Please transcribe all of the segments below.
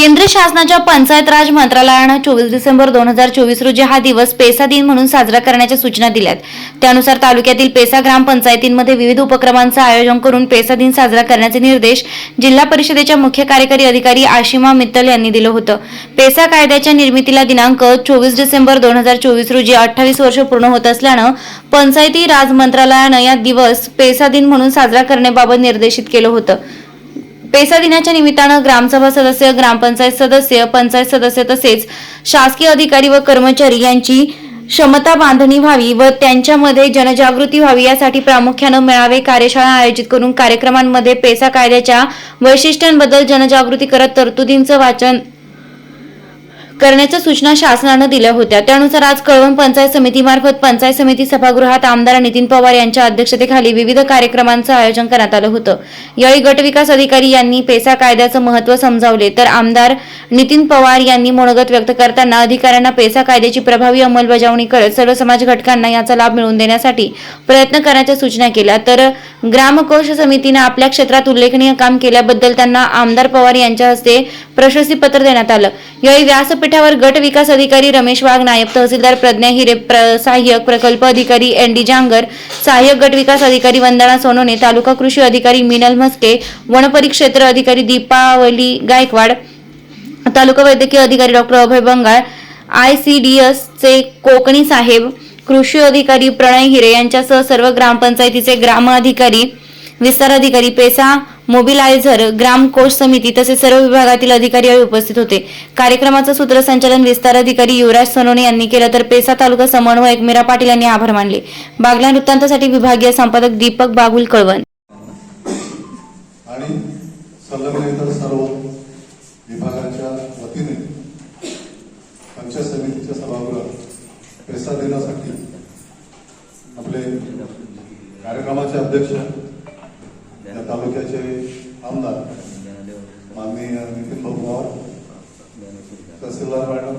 केंद्र शासनाच्या पंचायत राज मंत्रालयानं चोवीस डिसेंबर दोन हजार चोवीस रोजी हा दिवस पेसा दिन म्हणून साजरा करण्याच्या सूचना दिल्यात. त्यानुसार तालुक्यातील पेसा ग्रामपंचायतींमध्ये विविध उपक्रमांचं आयोजन करून पेसा दिन साजरा करण्याचे निर्देश जिल्हा परिषदेच्या मुख्य कार्यकारी अधिकारी आशिमा मित्तल यांनी दिलं होतं. पेसा कायद्याच्या निर्मितीला दिनांक चोवीस डिसेंबर दोन हजार चोवीस रोजी अठ्ठावीस वर्ष पूर्ण होत असल्यानं पंचायती राज मंत्रालयानं या दिवस पेसा दिन म्हणून साजरा करण्याबाबत निर्देशित केलं होतं. पेसा दिनाच्या निमित्तानं ग्रामसभा सदस्य ग्रामपंचायत सदस्य पंचायत सदस्य तसेच शासकीय अधिकारी व कर्मचारी यांची क्षमता बांधणी व्हावी व त्यांच्यामध्ये जनजागृती व्हावी यासाठी प्रामुख्यानं मेळावे कार्यशाळा आयोजित करून कार्यक्रमांमध्ये पेसा कायद्याच्या वैशिष्ट्यांबद्दल जनजागृती करत तरतुदींचं वाचन करण्याच्या सूचना शासनानं दिल्या होत्या. त्यानुसार आज कळवण पंचायत समितीमार्फत पंचायत समिती सभागृहात आमदार नितीन पवार यांच्या अध्यक्षतेखाली विविध कार्यक्रमांचं आयोजन करण्यात आलं होतं. यावेळी गटविकास अधिकारी यांनी पेसा कायद्याचं महत्त्व समजावले. तर आमदार नितीन पवार यांनी मनोगत व्यक्त करताना अधिकाऱ्यांना पेसा कायद्याची प्रभावी अंमलबजावणी करत सर्व समाज घटकांना याचा लाभ मिळवून देण्यासाठी प्रयत्न करण्याच्या सूचना केल्या. तर ग्रामकोश समितीनं आपल्या क्षेत्रात उल्लेखनीय काम केल्याबद्दल त्यांना आमदार पवार यांच्या हस्ते प्रशस्तीपत्र देण्यात आलं. यावेळी व्यासपीठावर गट विकास अधिकारी रमेश वाघ नायब तहसीलदार प्रज्ञा हिरे प्र- सहाय्यक प्रकल्प अधिकारी एन डी जांगर सहाय्यक गट विकास अधिकारी वंदना सोनोने तालुका कृषी अधिकारी मिनल म्हस्के वनपरिक्षेत्र अधिकारी दीपावली गायकवाड तालुका वैद्यकीय अधिकारी doctor Abhay Bangal I C D S चे कोकणी साहेब कृषी अधिकारी प्रणय हिरे यांच्यासह सर्व ग्रामपंचायतीचे ग्राम अधिकारी विस्तार अधिकारी पेसा मोबिलायझर ग्राम कोष समिती तसेच सर्व विभागातील अधिकारी यावेळी उपस्थित होते. कार्यक्रमाचं सूत्रसंचालन विस्तार अधिकारी युवराज सोनोने यांनी केलं तर पेसा तालुका समन्वयक मीरा पाटील यांनी आभार मानले. बागला वृत्तांतासाठी विभागीय संपादक दीपक बागुल कळवण. आणि सर्व विभागाच्या पंचायत समितीच्या सभागृहात पैसा देण्यासाठी आपले कार्यक्रमाचे अध्यक्ष या तालुक्याचे आमदार माननीय नितीन भाऊ पवार तहसीलदार मॅडम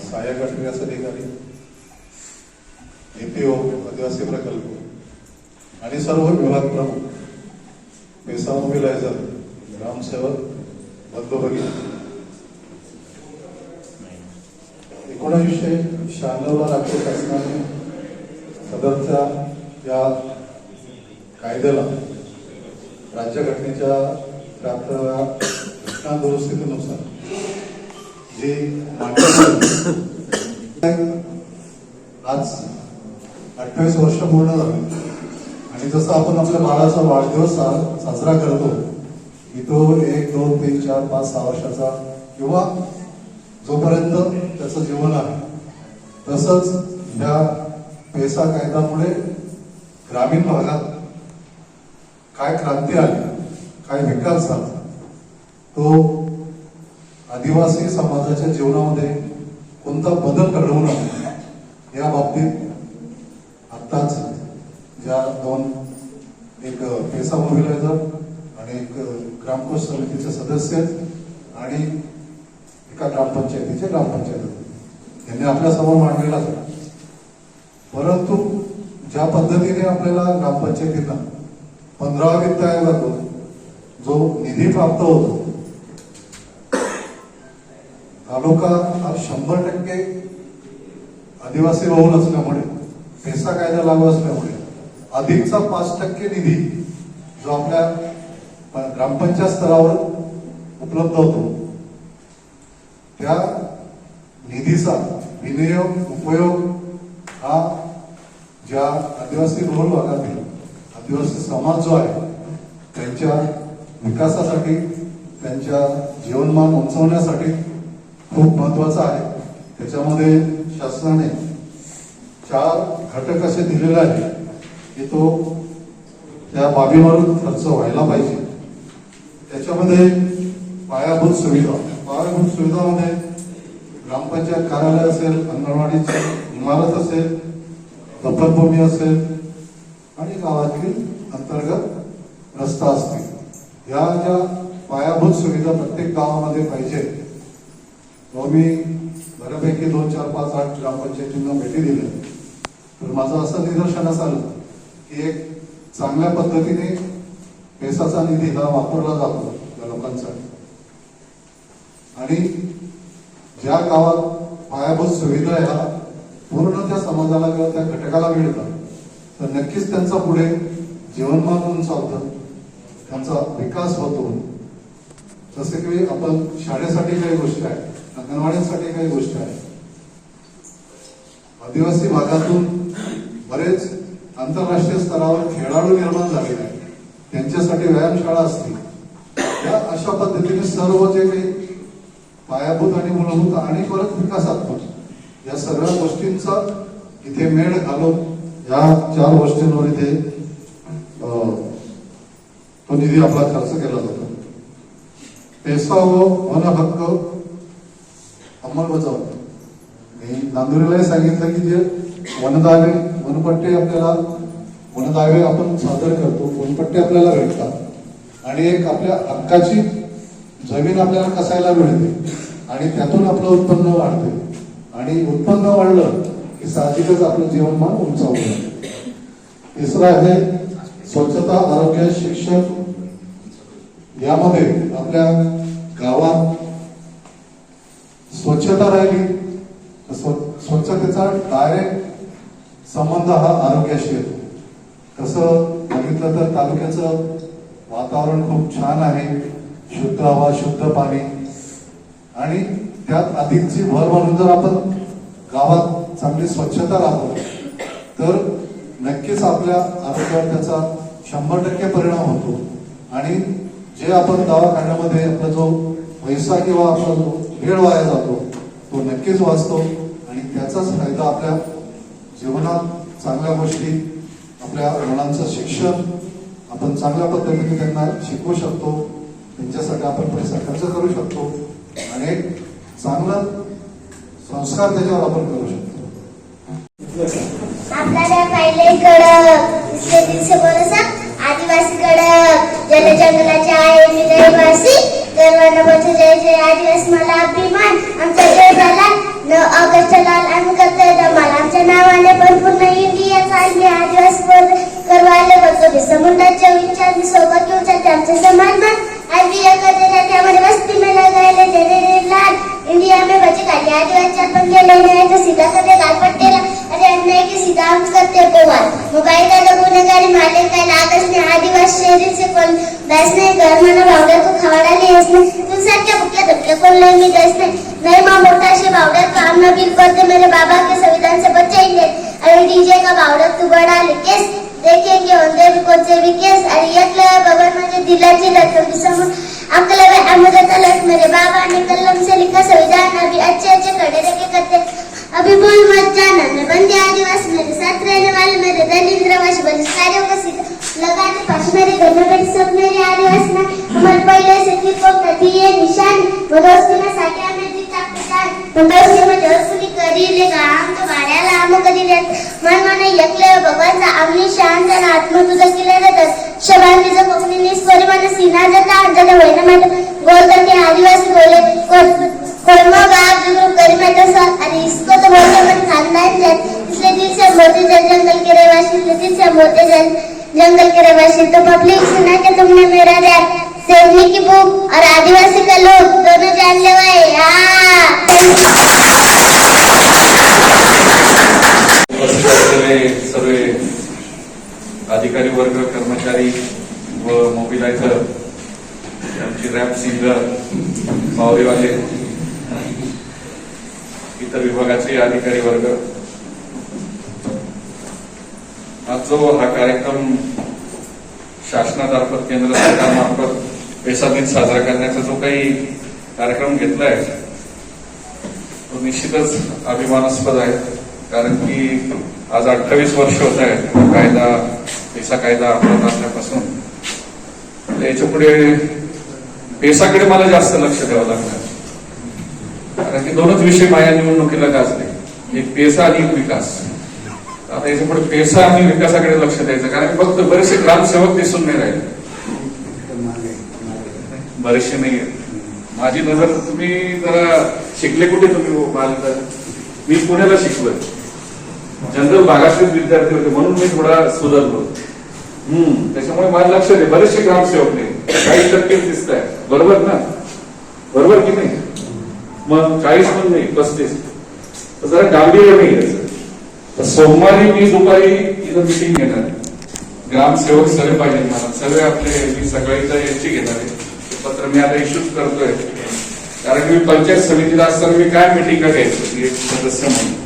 सहाय्यक गट अधिकारी एपीओ आदिवासी प्रकल्प आणि सर्व विभाग प्रमुख पैसा मोबिलायझर ग्रामसेवक बंधुभगिनी एकोणावीसशे शहाण्णवला राज्य शासनाने सदरच्या या कायद्याला राज्यघटनेच्या त्र्याहत्तरव्या घटना दुरुस्तीनुसार जे आज अठ्ठावीस वर्ष पूर्ण झाली. आणि जसं आपण आपल्या बाळाचा वाढदिवस सा- साजरा करतो की तो एक दोन तीन चार पाच सहा वर्षाचा किंवा जोपर्यंत त्याचं जीवन आहे तसंच ह्या पैसा कायद्यामुळे ग्रामीण भागात काय क्रांती आली काय विकास झाला तो आदिवासी समाजाच्या जीवनामध्ये कोणता बदल घडवून आणला या बाबतीत आत्ताच ज्या दोन एक पेसा मोबिलायझर आणि एक ग्रामकोश समितीचे सदस्य आणि का ग्रामपंचायतीचे? ग्रामपंचायत. यांनी आपल्यासमोर मांडलेला परंतु ज्या पद्धतीने आपल्याला ग्रामपंचायतींना पंधरावा वित्त आयोगातून जो निधी प्राप्त होतो तालुका हा शंभर टक्के आदिवासी बहुल असल्यामुळे पेसा कायदा लागू असल्यामुळे अधिकचा पाच टक्के निधी जो आपल्या ग्रामपंचायत स्तरावर उपलब्ध होतो त्या निधीचा विनियोग उपयोग हा ज्या आदिवासी बहुल भागातील आदिवासी समाज जो आहे त्यांच्या विकासासाठी त्यांच्या जीवनमान उंचवण्यासाठी खूप महत्त्वाचा आहे. त्याच्यामध्ये शासनाने चार घटक असे दिलेले आहेत की तो त्या बाबीवरून खर्च व्हायला पाहिजे. त्याच्यामध्ये पायाभूत सुविधा. पायाभूत सुविधामध्ये ग्रामपंचायत कार्यालय असेल अंगणवाडीची इमारत असेल दफनभूमी असेल आणि गावातील अंतर्गत रस्ता असतील. या ज्या पायाभूत सुविधा प्रत्येक गावामध्ये पाहिजे व मी बऱ्यापैकी दोन चार पाच आठ ग्रामपंचायतींना भेटी दिल्या. तर माझं असं निदर्शनास आलं की एक चांगल्या पद्धतीने पैसाचा निधी हा वापरला जातो त्या लोकांसाठी. आणि ज्या गावात पायाभूत सुविधा ह्या पूर्ण त्या समाजाला किंवा त्या घटकाला मिळतात तर नक्कीच त्यांचा पुढे जीवनमान चालतं त्यांचा विकास होतो. जसे की आपण शाळेसाठी काही गोष्टी आहेत अंगणवाडीसाठी काही गोष्टी आहेत. आदिवासी भागातून बरेच आंतरराष्ट्रीय स्तरावर खेळाडू निर्माण झालेले आहेत. त्यांच्यासाठी व्यायामशाळा असतील. या अशा पद्धतीने सर्व जे काही पायाभूत आणि मूलभूत आणि परत विकासात्मक या सगळ्या गोष्टींचा इथे मेळ घालून या चार गोष्टींवर इथे तो निधी आपला खर्च केला जातो. पैसा व मन हक्क अंमलबजावणी. मी नांदुरीलाही सांगितलं की जे वनदावे वनपट्टे आपल्याला वनदावे आपण सादर करतो वनपट्टे आपल्याला भेटतात. आणि एक आपल्या हक्काची जमीन आपल्याला कसायला मिळते आणि त्यातून आपलं उत्पन्न वाढते. आणि उत्पन्न वाढलं की साहजिकच आपलं जीवनमान उंचावलं तिसरं आहे स्वच्छता आरोग्य शिक्षण. यामध्ये आपल्या गावात स्वच्छता राहिली तर स्व- स्वच्छतेचा डायरेक्ट संबंध हा आरोग्याशी येतो. तसं बघितलं तर तालुक्याचं वातावरण खूप छान आहे. शुद्ध हवा शुद्ध पाणी. आणि त्यात अधिकची भर म्हणून जर आपण गावात चांगली स्वच्छता राखली तर नक्कीच आपल्या आरोग्यावर त्याचा शंभर टक्के परिणाम होतो. आणि जे आपण दवाखान्यामध्ये आपला जो पैसा किंवा आपला जो वेळ वाया जातो तो नक्कीच वाचतो. आणि त्याचाच फायदा आपल्या जीवनात चांगल्या गोष्टी आपल्या मुलांचं शिक्षण आपण चांगल्या पद्धतीने त्यांना शिकवू शकतो. त्यांच्यासाठी आपण पैसा खर्च करू शकतो? आणि एक चांगला संस्कार त्याच्यावर आपण करू शकतो. आपल्याला पहिले कडक आदिवासी कडक जल जंगलाचे आहे मी रहिवासी गर्वानं बघतो जय जय आदिवासी मला अभिमान. आमचा जय झाला नऊ ऑगस्ट लाल आम्ही करतोय धमाल आमच्या नावाने पण पूर्ण इंडिया चालली आदिवासी बोल करवाले बघतो बिसमुंडाच्या विचार सोबत घेऊन त्यांचे आमचे समान आज भी एकत्र त्यामध्ये वस्ती में लगायले दे दे दे लाल इंडिया में बचे खाली आदिवासी पण गेले नाही तर सीधा करते गाल पट्टेला अरे अन्याय की सीधा हम करते पोवाल मोबाईल का गुन्हेगारी मालिक काय लागच नाही आदिवासी शहरी से कोण दास नाही घर म्हणा भावड्या तू खवाडा लिहिस नाही तू सारख्या भुकल्या धुकल्या कोण लय मी दास नाही नहीं माँ मोटा से बावड़ा काम न बिल करते मेरे बाबा के संविधान से बचाएंगे अरे डीजे का बावड़ा तू बड़ा केस देखेंगे होंगे म्हणजे दिलाची मेरे बाबा ने कलम से लिखा संविधान अभी अच्छे अच्छे खड़े रखे करते अभी बोल मत जाना मैं बंदे आदिवासी मेरे साथ रहने वाले मेरे दलिंद्रवासी बलिष्कारियों को सीधा लगाने पास मेरे घर में बैठे सब मेरे आदिवासी ना हमारे पहले से निशान वो दोस्ती में जीता पहचान दोस्ती करी ले काम तो भाड्याला आम कधी देत मन मन एकले भगवानचा आमनी शांत आणि आत्म तुझं केलं देतात शबानीचं कोकणी परिमाण सीना जाता अंजने होईना माहिती गोलगंडी आदिवासी बोले. कोलमा गाव जुगरू करी माहिती सर आणि इसको तो बोलते मन खानदान जात. इसलिए दिल से मोते जल जंगल के रहवासी इसलिए दिल से मोते जल जंगल के रहवासी. तो पब्लिक सुना के तुमने मेरा रैप सेवनी की बुक और आदिवासी का लोग दोनों जान ले भाई हाँ अधिकारी वर्ग कर्मचारी व मोबिलायझर आमची रॅप सिंगर मावळीवाले इतर विभागाचे अधिकारी वर्ग. आज जो हा कार्यक्रम शासनामार्फत केंद्र सरकारमार्फत पैसा दिन साजरा करण्याचा जो काही कार्यक्रम घेतलाय तो निश्चितच अभिमानास्पद आहे. कारण की आज अठ्ठावीस वर्ष होत आहेत कायदा पैसा कायदा अंमलात आणल्यापासून तर याच्यापुढे पैसाकडे मला जास्त लक्ष द्यावं लागणार कारण की दोनच विषय माझ्या निवडणुकीला गाजले. एक पैसा आणि एक विकास. आता याच्यापुढे पैसा आणि विकासाकडे लक्ष द्यायचं. कारण फक्त बरेचसे ग्रामसेवक दिसून नाही राहिले. बरेचसे नाही माझी नजर तुम्ही जरा शिकले कुठे तुम्ही हो, बाल तर मी पुण्याला शिकलोय. जनरल भागातलेच विद्यार्थी होते म्हणून मी थोडा सुधारलो. हम्म त्याच्यामुळे मला लक्षात आहे. बरेचसे ग्रामसेवक नाही काही टक्के दिसत आहे बरोबर ना? बरोबर की नाही? मग चाळीस पण नाही पस्तीस जरा गांभीर्य नाही तर सोमवारी मी दुपारी इथं मिटिंग घेणार. आहे. ग्रामसेवक सगळे पाहिजे मला. सगळे आपले मी सकाळी तर याची घेणार आहे. पत्र मी आता इश्यूज करतोय. कारण मी पंचायत समितीला असताना मी काय मिटिंग घ्यायचो? एक सदस्य म्हणून.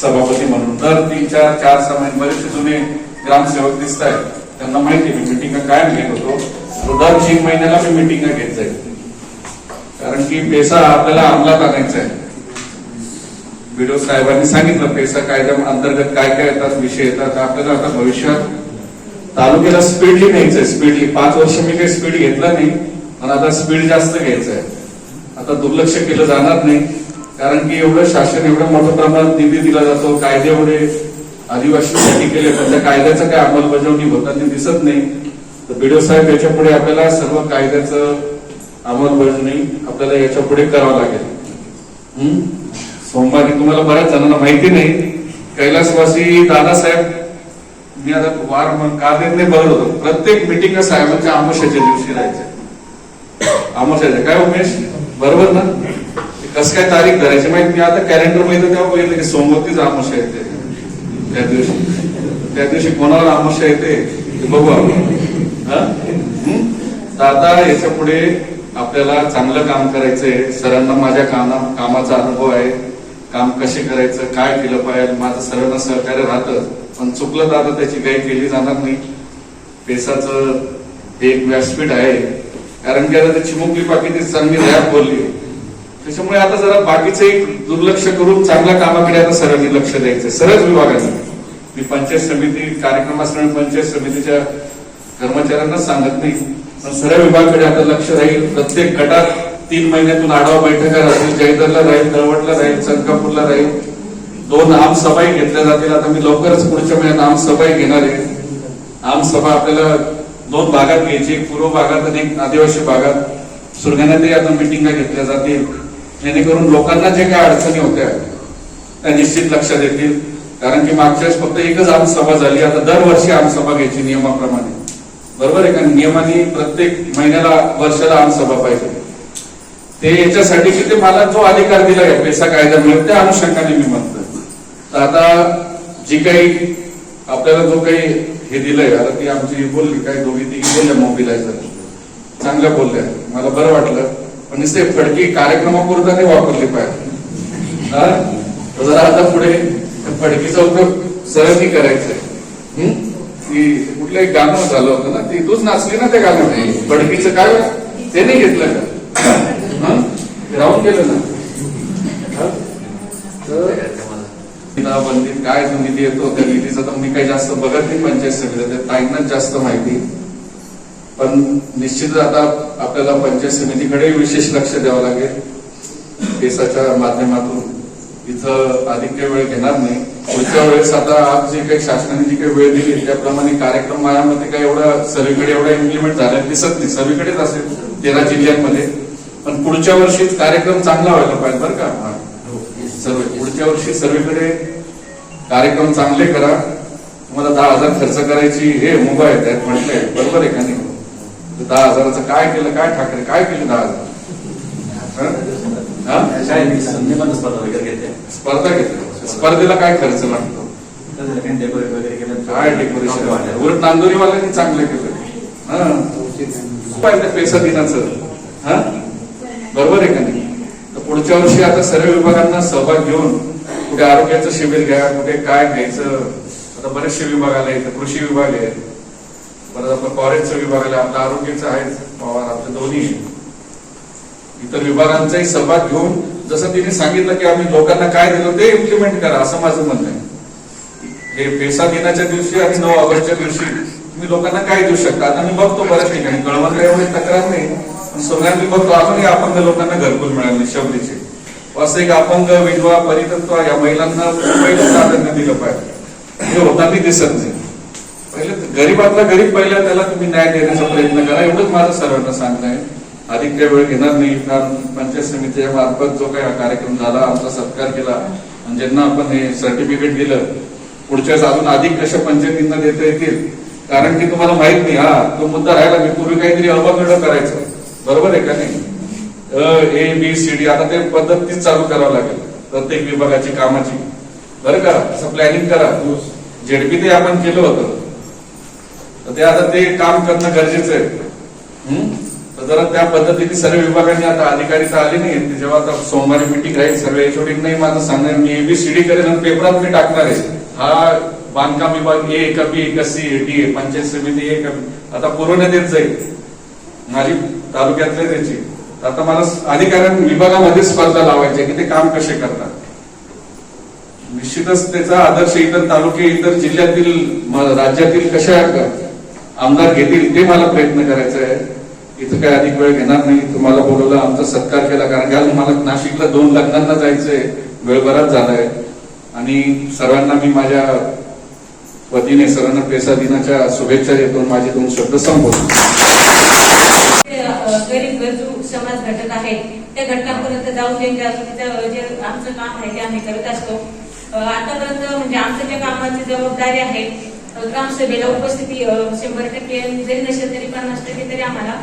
सभापती म्हणून. दर तीन चार चार सहा महिने बरेचसे जुने ग्रामसेवक दिसत आहेत त्यांना माहिती मी मिटिंग कायम घेत होतो. दर तीन महिन्याला मी मिटिंग घेत जाईल. कारण की पेसा आपल्याला अंमलात आणायचा आहे. व्हिडिओ साहेबांनी सांगितलं पेसा कायद्या अंतर्गत काय काय येतात विषय येतात आपल्याला आता भविष्यात तालुक्याला स्पीडली न्यायचंय. स्पीडली पाच वर्ष मी काही स्पीड घेतला नाही पण आता स्पीड जास्त घ्यायचं आहे आता दुर्लक्ष केलं जाणार नाही. कारण की एवढं शासन एवढं मोठ्या प्रमाणात निधी दिला जातो कायदे एवढे आदिवासीसाठी केले पण त्या कायद्याचा काय अंमलबजावणी होताना दिसत नाही. तर बीडीओ साहेब याच्यापुढे आपल्याला सर्व कायद्याचं अंमलबजावणी आपल्याला याच्यापुढे करावं लागेल. हम्म? सोमवारी तुम्हाला बऱ्याच जणांना माहिती नाही कैलासवासी दादासाहेब मी आता वार मग का देत नाही बघत होतो. प्रत्येक मिटिंग साहेबांच्या आमोशाच्या दिवशी राहायचे आमोशाच्या काय उमेश? बरोबर ना? कसं काय तारीख धरायची माहिती मी आता कॅलेंडरमध्ये तेव्हा बघितलं की सोमवतीच आमोशा येते. त्या दिवशी. त्या दिवशी कोणाला आमोशा येते बघू आपण. आता याच्यापुढे आपल्याला चांगलं काम करायचंय. सरांना माझ्या कामा कामाचा अनुभव आहे. काम कसे करायचं काय केलं पाहिजे? माझं सरांना सहकार्य राहतं पण चुकलं तर आता त्याची काही केली जाणार नाही. पेसाचं एक व्यासपीठ आहे. कारण की आता ते चिमुकली पाकिटी चांगली रॅप बोलली. त्याच्यामुळे आता जरा बाकीचं एक दुर्लक्ष करून चांगल्या कामाकडे आता सरांनी लक्ष द्यायचं सरळ विभागाने मी पंचायत समिती कार्यक्रम असल्यामुळे पंचायत समितीच्या कर्मचाऱ्यांना सांगत नाही. पण सर्व विभागाकडे आता लक्ष राहील. प्रत्येक गटात तीन महिन्यातून आढावा बैठका राहतील. जयदरला राहील दळवटला राहील चंकापूरला राहील. दोन आमसभाही घेतल्या जातील. आता मी लवकरच पुढच्या महिन्यात आमसभाही घेणार आहे. आमसभा आपल्याला दोन भागात घ्यायची एक पूर्व भागात आणि एक आदिवासी भागात. सुरगाण्यातही आता मिटिंगा घेतल्या जातील. जेणेकरून लोकांना जे काही अडचणी होत्या त्या निश्चित लक्षात येतील. कारण की मागच्या वेळेस फक्त एकच आमसभा झाली आता दरवर्षी आमसभा घ्यायची नियमाप्रमाणे. बरोबर आहे का नियमाने प्रत्येक महिन्याला वर्षाला आमसभा पाहिजे. ते याच्यासाठी की ते मला जो अधिकार दिला आहे पैसा कायदा मिळेल त्या अनुषंगाने मी म्हणतो तर आता जी काही आपल्याला जो काही हे दिलंय आता ती आमची बोलली काय दोघी तिघी बोलल्या मोबिलायझर चांगल्या बोलल्या. मला बरं वाटलं. पण नुसते फडकी कार्यक्रमापुरता नाही वापरली पाहिजे. हा? जरा आता पुढे फडकीचा उपयोग सरांनी करायचा आहे. ती कुठलं एक गाणं झालं होतं ना ती तूच नाचली ना त्या गाण्यामध्ये. फडकीचं काय ते नाही घेतलं का? राहून गेलं ना. बंदीत काय जो निधी येतो त्या निधीचा तर मी काही जास्त बघत नाही पंचायत समितीत. त्या ताईंनाच जास्त माहिती. पण निश्चितच आता आपल्याला पंचायत समितीकडे विशेष लक्ष द्यावं लागेल. केसाच्या माध्यमातून. इथं अधिक काही वेळ घेणार नाही. पुढच्या वेळेस आता आज जे काही शासनाने जी काही वेळ दिली त्याप्रमाणे कार्यक्रम माझ्यामध्ये काही एवढा सगळीकडे एवढा इम्प्लिमेंट झाला दिसत नाही. सगळीकडेच असेल तेरा जिल्ह्यांमध्ये. पण पुढच्या वर्षी कार्यक्रम चांगला व्हायला पाहिजे बरं का? हा. सर्व पुढच्या वर्षी सर्वीकडे कार्यक्रम चांगले करा. तुम्हाला दहा हजार खर्च करायची हे मुभा आहे त्यात म्हटलंय बरोबर आहे का नाही? दहा हजाराचं काय केलं काय ठाकरे काय केलं दहा हजार? स्पर्धा घेतली स्पर्धेला काय खर्च लागतो? काय डेकोरेशन उलट नांदोरीवाल्यांनी चांगलं केलं. हा? पाहिजे पैसा दिनाचं. हा? बरोबर आहे का नाही? तर पुढच्या वर्षी आता सर्व विभागांना सहभाग घेऊन कुठे आरोग्याचं शिबिर घ्या कुठे काय घ्यायचं? आता बरेचसे विभाग आले कृषी विभाग आहे. परत आपलं फॉरेस्टचं विभाग आले आपलं आरोग्याचं आहे पवार आपलं दोन्ही. इतर विभागांचाही सहभाग घेऊन जसं तिने सांगितलं की आम्ही लोकांना काय दिलं ते इम्प्लिमेंट करा असं माझं म्हणणं आहे. हे पेसा दिनाच्या दिवशी आणि नऊ ऑगस्टच्या दिवशी तुम्ही लोकांना काय देऊ शकता? आता मी बघतो बऱ्याच ठिकाणी. कळवणला एवढी तक्रार नाही. पण सगळ्यांनी मी बघतो अजूनही अपंग लोकांना घरकुल मिळाले शबरीचे. असं एक अपंग विधवा परितत्व या महिलांना पहिलं प्राधान्य दिलं पाहिजे. हे होताना दिसत नाही. पहिले गरीबातला गरीब पहिला त्याला तुम्ही न्याय देण्याचा प्रयत्न करा. एवढंच माझं सर्वांना सांगणं आहे अधिक काही वेळ घेणार नाही. कारण पंचायत समितीच्या मार्फत जो काही हा कार्यक्रम झाला आमचा सत्कार केला. आणि ज्यांना आपण हे सर्टिफिकेट दिलं पुढच्या वेळेस अजून अधिक कशा पंचायतींना देता येतील. कारण की तुम्हाला माहीत नाही हा तो मुद्दा राहिला मी पूर्वी काहीतरी अवघड करायचं. बरोबर आहे का नाही? अ ए बी सी डी आता ते पद्धत तीच चालू करावं लागेल. प्रत्येक विभागाची कामाची. बरं का? असं प्लॅनिंग करा. झेडपी ते आपण केलं होतं. तर ते आता ते काम करणं गरजेचं आहे. तर जरा त्या पद्धतीने सर्व विभागांनी आता अधिकारी तर आले नाही ते जेव्हा आता सोमवारी मिटिंग राहील सर्व एचओडी नाही माझं सांगणार मी एबीसीडी करेन आणि पेपरात मी टाकणार आहे. हा बांधकाम विभाग ए का बी का सी डी ए पंचायत समिती ए का आता पुरवण्यात येत जाईल. माझी तालुक्यातले त्याची. आता मला अधिकाऱ्यांनी विभागामध्ये स्पर्धा लावायची आहे की ते काम कसे करतात. निश्चितच त्याचा आदर्श इतर तालुके इतर जिल्ह्यातील राज्यातील कशा आमदार घेतील ते मला प्रयत्न करायचा आहे. इथं काय अधिक वेळ घेणार नाही. तुम्हाला बोलवलं आमचा सत्कार केला. कारण काल मला नाशिकला दोन लग्नांना जायचंय. वेळ बराच झालाय. आणि सर्वांना मी माझ्या वतीने सर्वांना पेसा दिनाच्या शुभेच्छा देतो माझे दोन शब्द संपवतो. गरीब गरजू समाज घटक आहेत त्या घटकांपर्यंत जाऊन त्यांच्या जे आमचं काम आहे ते आम्ही करत असतो. आतापर्यंत म्हणजे आमचं ज्या कामाची जबाबदारी आहे ग्रामसभेला उपस्थिती शंभर टक्के जरी नसेल तरी पन्नास टक्के तरी आम्हाला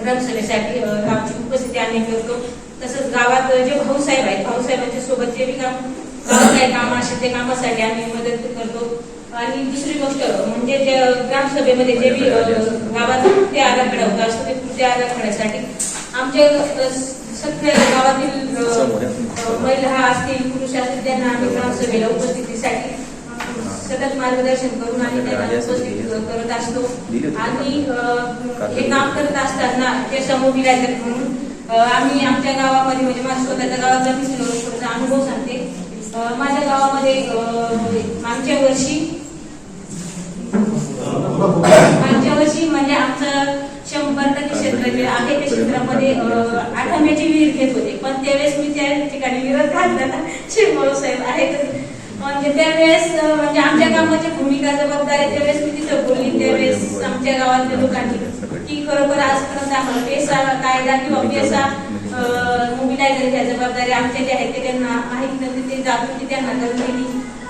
ग्रामसभेसाठी गावची उपस्थिती आम्ही करतो तसंच गावात जे भाऊसाहेब आहेत भाऊसाहेबांच्या सोबत जे बी काम काही काम असेल ते कामासाठी आम्ही मदत करतो. आणि दुसरी गोष्ट म्हणजे जे ग्रामसभेमध्ये जे बी गावात कृती आराखडा होता असतो ते कृती आराखड्यासाठी आमचे सगळ्या गावातील महिला असतील पुरुष असतील त्यांना आम्ही ग्रामसभेला उपस्थितीसाठी सतत मार्गदर्शन करून त्यांना उपस्थित करत असतो. आणि हे काम करत असताना ते समूह विराजक म्हणून आम्ही आमच्या गावामध्ये म्हणजे माझ्या स्वतःच्या गावाचा मी थोडासा अनुभव सांगते. माझ्या गावामध्ये अ, मागच्या वर्षी मागच्या वर्षी म्हणजे आमचं शंभर टक्के क्षेत्र जे आहे. त्या क्षेत्रामध्ये अ, आठ आंब्याची विहीर घेत होते. पण त्यावेळेस मी त्या ठिकाणी विरोध घातला. शिवभाऊ साहेब आहेत. म्हणजे त्यावेळेस म्हणजे आमच्या कामाची भूमिका जबाबदारी त्यावेळेस मी तिथं बोलली त्यावेळेस आमच्या गावातल्या लोकांनी की खरोखर आजपर्यंत आम्हाला पेसा कायदा किंवा पेसा मोबिलायझरच्या जबाबदारी आमच्या ज्या आहेत ते त्यांना माहीत नव्हती ते जागृती त्यांना करून दिली.